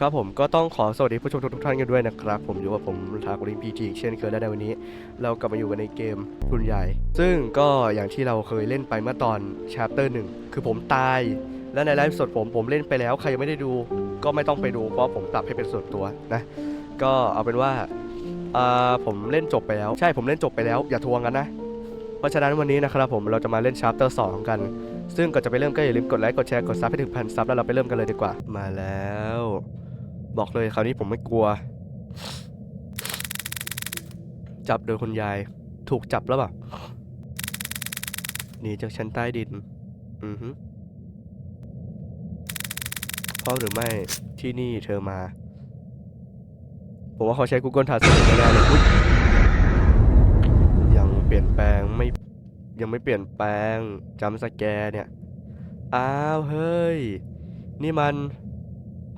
ครับผมก็ต้องขอสวัสดีผู้ชมทุกๆท่านกันด้วยนะครับ ผมอยู่กับผมทากรินพีจีเช่นเคยและในวันนี้ เรากลับมาอยู่กันในเกมรุ่นใหญ่ ซึ่งก็อย่างที่เราเคยเล่นไปเมื่อตอนชาร์เตอร์หนึ่งคือผมตาย และในไลฟ์สดผมผมเล่นไปแล้ว ใครยังไม่ได้ดู ก็ไม่ต้องไปดูเพราะผมปรับให้เป็นส่วนตัวนะ ก็เอาเป็นว่าอ่าผมเล่นจบไปแล้ว ใช่ผมเล่นจบไปแล้วอย่าทวงกันนะเพราะฉะนั้นวันนี้นะครับผมเราจะมาเล่นชาร์เตอร์สกันซึ่งก่อนจะไปเริ่มก็อย่าลืมกดไลค์กดแชร์กดซับให้ถึงพันซับแล้วเราไปเริ่มกันเลยดีกว่ามาแล้ว บอกเลยคราวนี้ผมไม่กลัว จับโดยคุณยาย ถูกจับแล้วเปล่าหนีจากชั้นใต้ดิน อือฮึเพราะหรือไม่ที่นี่เธอมา ผมว่าเขาใช้ Google Translate แน่ๆเลยยังเปลี่ยนแปลงไม่ยังไม่เปลี่ยนแปลงจำสแกเนี่ย อ้าว เฮ้ย นี่มัน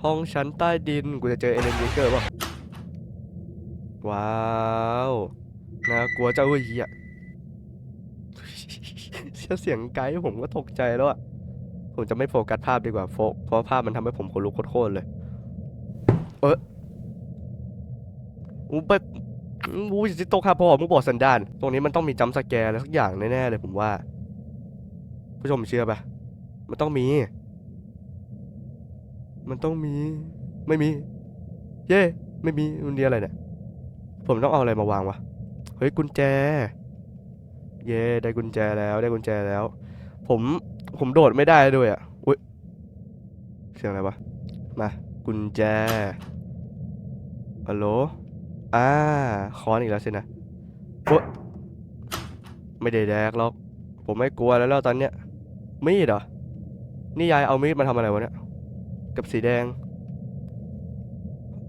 ห้องชั้นใต้ดิน กูจะเจอเอเลนวิเกอร์ป่ะ ว้าวน่ากลัวเจ้าเฮ้ยเหี้ยเชื่อเสียงไกด์ผมก็ตกใจแล้วอะ ผมจะไม่โฟกัสภาพดีกว่าโฟกเพราะภาพมันทำให้ผมขนลุกโคตรเลย เอออู้ไปอู้จิโตคาพอมึงบอกสันดาน ตรงนี้มันต้องมีจัมสแกร์อะไรสักอย่างแน่ๆเลยผมว่า ผู้ชมเชื่อปะมันต้องมี มันต้องมี ไม่มี เย่ไม่มีมันเดียอะไรเนี่ย ผมต้องเอาอะไรมาวางวะ เฮ้ยกุญแจ เย่ได้กุญแจแล้ว ได้กุญแจแล้ว ผม ผมโดดไม่ได้ด้วยอะ อุ้ย เสียงอะไรวะ มา กุญแจฮัลโหลอ่าค้อนอีกแล้วสินะโอ๊ยไม่ได้แดกหรอก ผมไม่กลัวแล้วแล้วตอนเนี้ยมีดเหรอ นี่ยายเอามีดมาทำอะไรวะเนี่ย กับสีแดง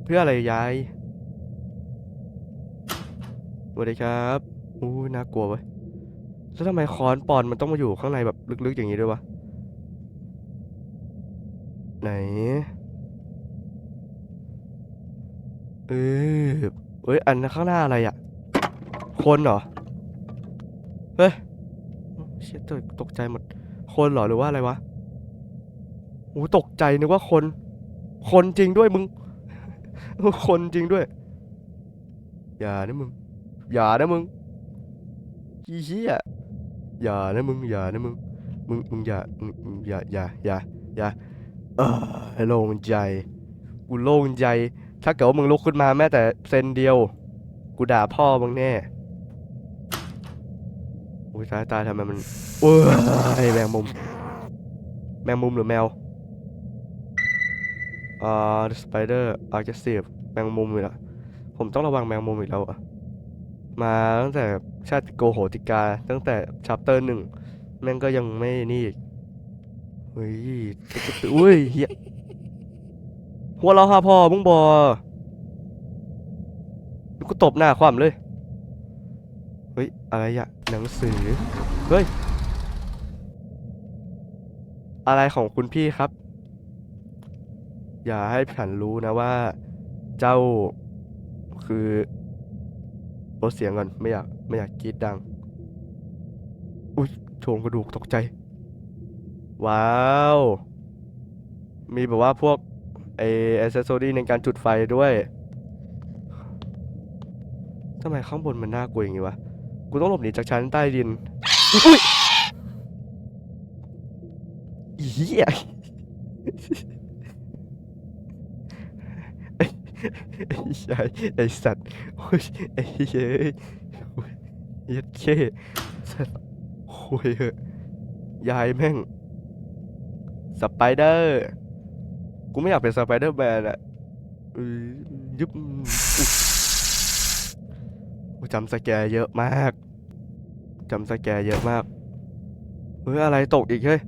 เพื่ออะไรยายสวัสดีครับอู้น่ากลัวเว้ยแล้วทำไมคอนปอนมันต้องมาอยู่ข้างในแบบลึกๆอย่างนี้ด้วยวะไหนเออเฮ้ยอันข้างหน้าอะไรอะคนเหรอ เฮ้ยเชี่ยตกใจหมด คนเหรอหรือว่าอะไรวะ โอ้ตกใจนึกว่าคน คนจริงด้วยมึง คนจริงด้วย อย่านะมึง อย่านะมึงอีเหี้ยอย่านะมึง อย่านะมึง มึง มึงอย่ามึงอย่า อย่า อย่า อย่า เออโล่งใจ กูโล่งใจ ถ้าเกิดว่ามึงลุกขึ้นมาแม้แต่เซนเดียว กูด่าพ่อมึงแน่อุ้ยตายตายทำไมมันโอ้ยแมงมุม แมงมุมหรือแมว อ่า the spider aggressive แมงมุมอีกแล้วผมต้องระวังแมงมุมอีกแล้วอะมาตั้งแต่ชาติโกโหติกา ตั้งแต่ชัปเตอร์หนึ่งแม่งก็ยังไม่นี่เฮ้ยตึ๊ดตึ๊ตอุ้ยเฮียหัวเราะหาพ่อมึงบอกูตบหน้าความเลย เฮ้ย อะไรอะหนังสือ เฮ้ย อะไรของคุณพี่ครับ อย่าให้ฉันรู้นะว่า เจ้าคือลดเสียงก่อนไม่อยากไม่อยากกรีดดัง อุ้ยโชงกระดูกตกใจ ว้าว มีแบบว่าพวกไอแอสเซสซอรี่ในการจุดไฟด้วยทำไมข้างบนมันน่ากลัวอย่างงี้วะ กูต้องหลบหนีจากชั้นใต้ดินอุ้ยอีเหี้ย ไอ้ไอ้ยายไอ้สัตว์โอ้ยไอ้เย้ยโอ้ยเย็ดเข้สัตว์โอ้ยเหอะยายแม่งสไปเดอร์กูไม่อยากเป็นสไปเดอร์แมนอะยุบกูจำสแกเยอะมากจำสแกเยอะมากเฮ้ยอะไรตกอีกเฮ้ย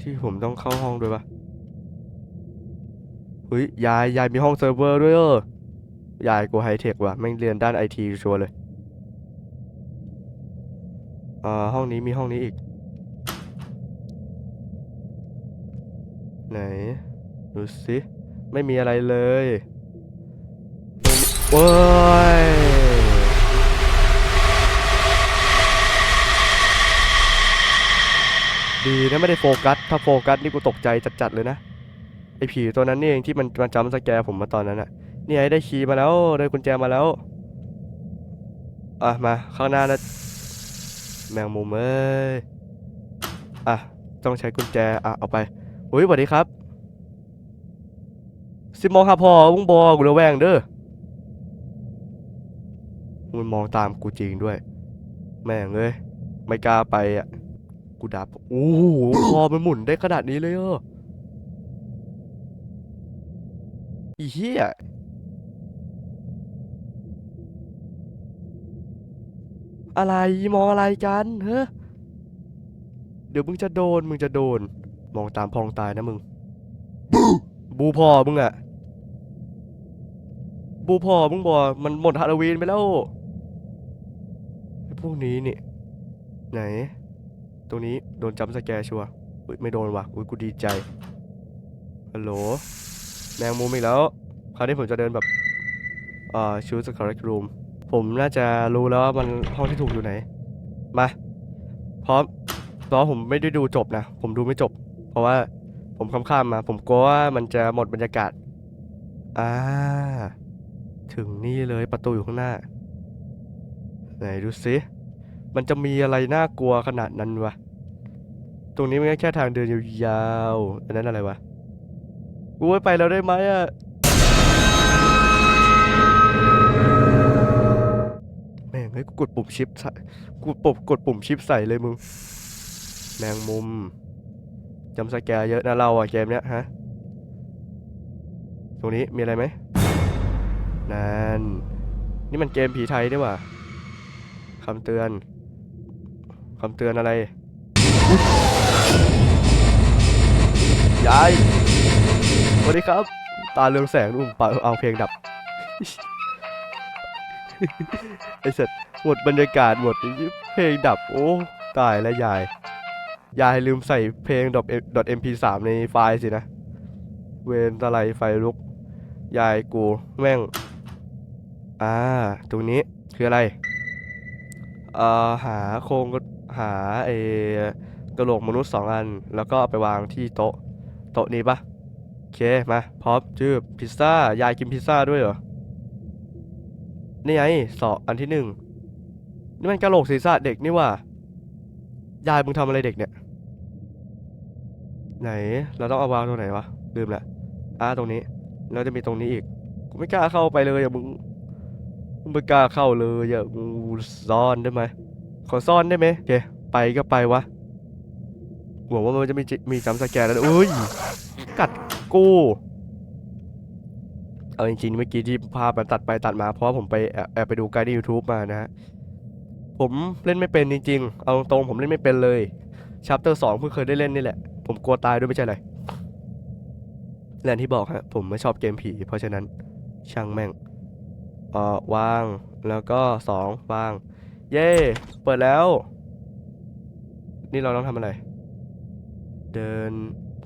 ที่ผมต้องเข้าห้องด้วยปะ เฮ้ยยายยายมีห้องเซิร์ฟเวอร์ด้วยเออยายกูไฮเทคว่ะแม่งเรียนด้านไอทีชัวร์เลยอ่าห้องนี้มีห้องนี้อีก ไหน ดูสิ ไม่มีอะไรเลยโอ้ยดีนะไม่ได้โฟกัส ถ้าโฟกัสนี่กูตกใจจัดๆเลยนะ ไอผีตัวนั้นนี่เองที่มันมาจำสแกร์ผมมาตอนนั้นอะนี่ไงได้คีย์มาแล้วได้กุญแจมาแล้วอะมาข้างหน้านะแมงมุมเอ้ยอะต้องใช้กุญแจอะเอาไปอุ้ยสวัสดีครับสิมองหาพอมึงบอกูระแวงเด้อมึงมองตามกูจริงด้วย แม่งเอ้ยไม่กล้าไปอะกูดับโอ้โหคอมันหมุนได้ขนาดนี้เลยเหรอ อีเหี้ยอะไรมองอะไรกันเฮ้เดี๋ยวมึงจะโดนมึงจะโดน มองตามพองตายนะมึง บูพอมึงอะบูพอมึงบอกมันหมดฮาโลวีนไปแล้วไอ้พวกนี้นี่ ไหน ตรงนี้โดนจัมป์สแกร์ชัวร์อุ๊ยไม่โดนว่ะอุ้ยกูดีใจฮัลโหล แมงมุมอีกแล้ว คราวนี้ผมจะเดินแบบอ่าชูสคอร์เรกรูมผมน่าจะรู้แล้วว่ามันห้องที่ถูกอยู่ไหน มา พร้อมเพราะผมไม่ได้ดูจบนะ ผมดูไม่จบ เพราะว่าผมข้ามๆมา ผมกลัวว่ามันจะหมดบรรยากาศ อ่า ถึงนี่เลยประตูอยู่ข้างหน้า ไหนดูสิ มันจะมีอะไรน่ากลัวขนาดนั้นวะ ตรงนี้มันแค่ทางเดินยาวๆอันนั้นอะไรวะ กูไม่ไปแล้วได้ไหมอะแม่งเฮ้ยกูกดปุ่มชิปใส่กูปบกดปุ่มชิปใส่เลยมึง แมงมุมจำสแกร์เยอะนะเราอะเกมเนี้ยฮะ ตรงนี้มีอะไรไหมนั่น นี่มันเกมผีไทยนี่หว่าคำเตือนคำเตือนอะไรยาย วัสดีครับ ตาเรืองแสงอุ้มปาเอาเพลงดับไอเสร็จหมดบรรยากาศหมดเพลงดับ โอ้ตายแล้วยาย ยายลืมใส่เพลง .mp3 ในไฟล์สินะ เวนตะไลไฟลุก ยายกูแม่ง อ่า ตรงนี้คืออะไร เอ่อ หาโครงหาเอกระโหลกมนุษย์สองอัน แล้วก็ไปวางที่โต๊ะ โต๊ะนี้ปะ เค มาพร้อมจืบพิซซ่า ยายกินพิซซ่าด้วยเหรอ นี่ไงสองอันที่หนึ่งนี่มันกระโหลกศีรษะเด็กนี่ว่ายายมึงทำอะไรเด็กเนี่ย ไหน เราต้องเอาวางตรงไหนวะลืมละอ่าตรงนี้แล้วจะมีตรงนี้อีก กูไม่กล้าเข้าไปเลยอะมึงมึงไม่กล้าเข้าเลยอะกูซ่อนได้ไหมขอซ่อนได้ไหมโอเคไปก็ไปวะหวังว่ามันจะมีมีจำสแกนแล้วอุ้ย กัดกูเอาจริงๆเมื่อกี้ที่ภาพมันตัดไปตัดมาเพราะผมไปแอบไปดูไกด์ใน YouTube มานะฮะ ผมเล่นไม่เป็นจริงๆ เอาตรงๆผมเล่นไม่เป็นเลยชัปเตอร์สองเพิ่งเคยได้เล่นนี่แหละ ผมกลัวตายด้วยไม่ใช่อะไรและอย่างที่บอกฮะ ผมไม่ชอบเกมผี เพราะฉะนั้นช่างแม่งเอ่อวางแล้วก็สองวาง เย้เปิดแล้ว นี่เราต้องทำอะไร เดิน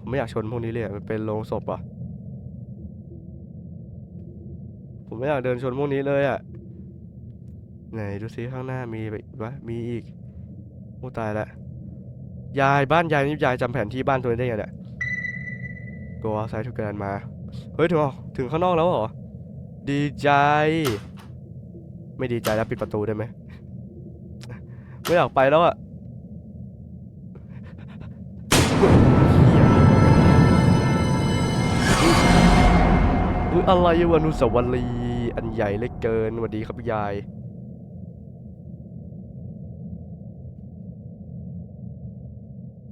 ผมไม่อยากชนพวกนี้เลยมันเป็นโรงศพอะ ผมไม่อยากเดินชนพวกนี้เลยอะ ไหนดูซิข้างหน้ามีไปวะมีอีกโอ้ตายละยายบ้านยายนี่ยายจำแผนที่บ้านตัวนี้ได้ไงเนี่ย go outside to เกินมา เฮ้ยถึงออกถึงข้างนอกแล้วเหรอ ดีใจ ไม่ดีใจแล้วปิดประตูได้ไหม ไม่อยากไปแล้วอะ อะไรวะนุสาวรีย์อันใหญ่เล็กเกินสวัสดีครับยาย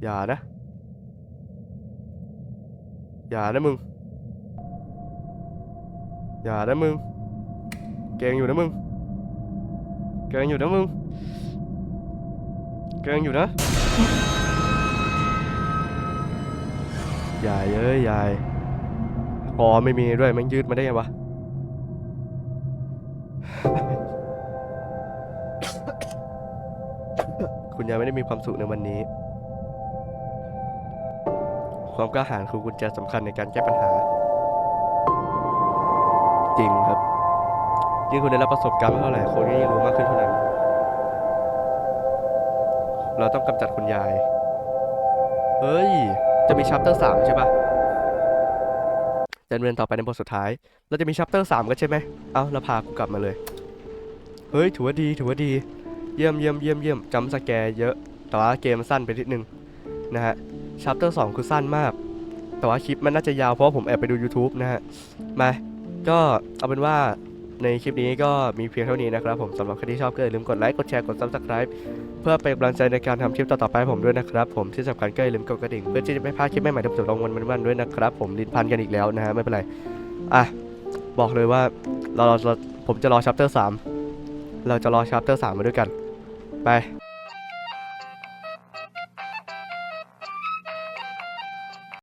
อย่านะ อย่านะมึง อย่านะมึง เกงอยู่นะมึง เกงอยู่นะมึง เกงอยู่นะยายเอ้ยยาย คอไม่มีด้วยมันยืดมาได้ไงวะ คุณยายไม่ได้มีความสุขในวันนี้ ความกล้าหาญคือกุญแจสำคัญในการแก้ปัญหา จริงครับ ยิ่งคุณได้รับประสบการณ์มากเท่าไหร่คนก็ยิ่งรู้มากขึ้นเท่านั้น เราต้องกำจัดคุณยาย เฮ้ย จะมีชัปเตอร์สามใช่ปะ ดำเนินต่อไปในบทสุดท้าย เราจะมีชัปเตอร์สามกันใช่ไหม เอาเราพากูกลับมาเลย เฮ้ย ถือว่าดี ถือว่าดี เยี่ยมเยี่ยมเยี่ยมเยี่ยมจำสแกร์เยอะ แต่ว่าเกมสั้นไปนิดนึงนะฮะ ชัปเตอร์สองคือสั้นมาก แต่ว่าคลิปมันน่าจะยาวเพราะผมแอบไปดู YouTube นะฮะ มา ก็เอาเป็นว่าในคลิปนี้ก็มีเพียงเท่านี้นะครับผมสำหรับใครที่ชอบก็อย่าลืมกดไลค์ กดแชร์ กด Subscribe เพื่อเป็นกำลังใจในการทำคลิปต่อๆไปให้ผมด้วยนะครับผมที่สำคัญก็อย่าลืมกดกระดิ่ง เพื่อที่จะไม่พลาดคลิปใหม่ๆที่ผมจะลงวันวันด้วยนะครับผมลิ้นพันกันอีกแล้วนะฮะไม่เป็นไรอะบอกเลยว่าเราเราเราผมจะรอชัปเตอร์สามเราจะรอชัปเตอร์สามมาด้วยกัน ไป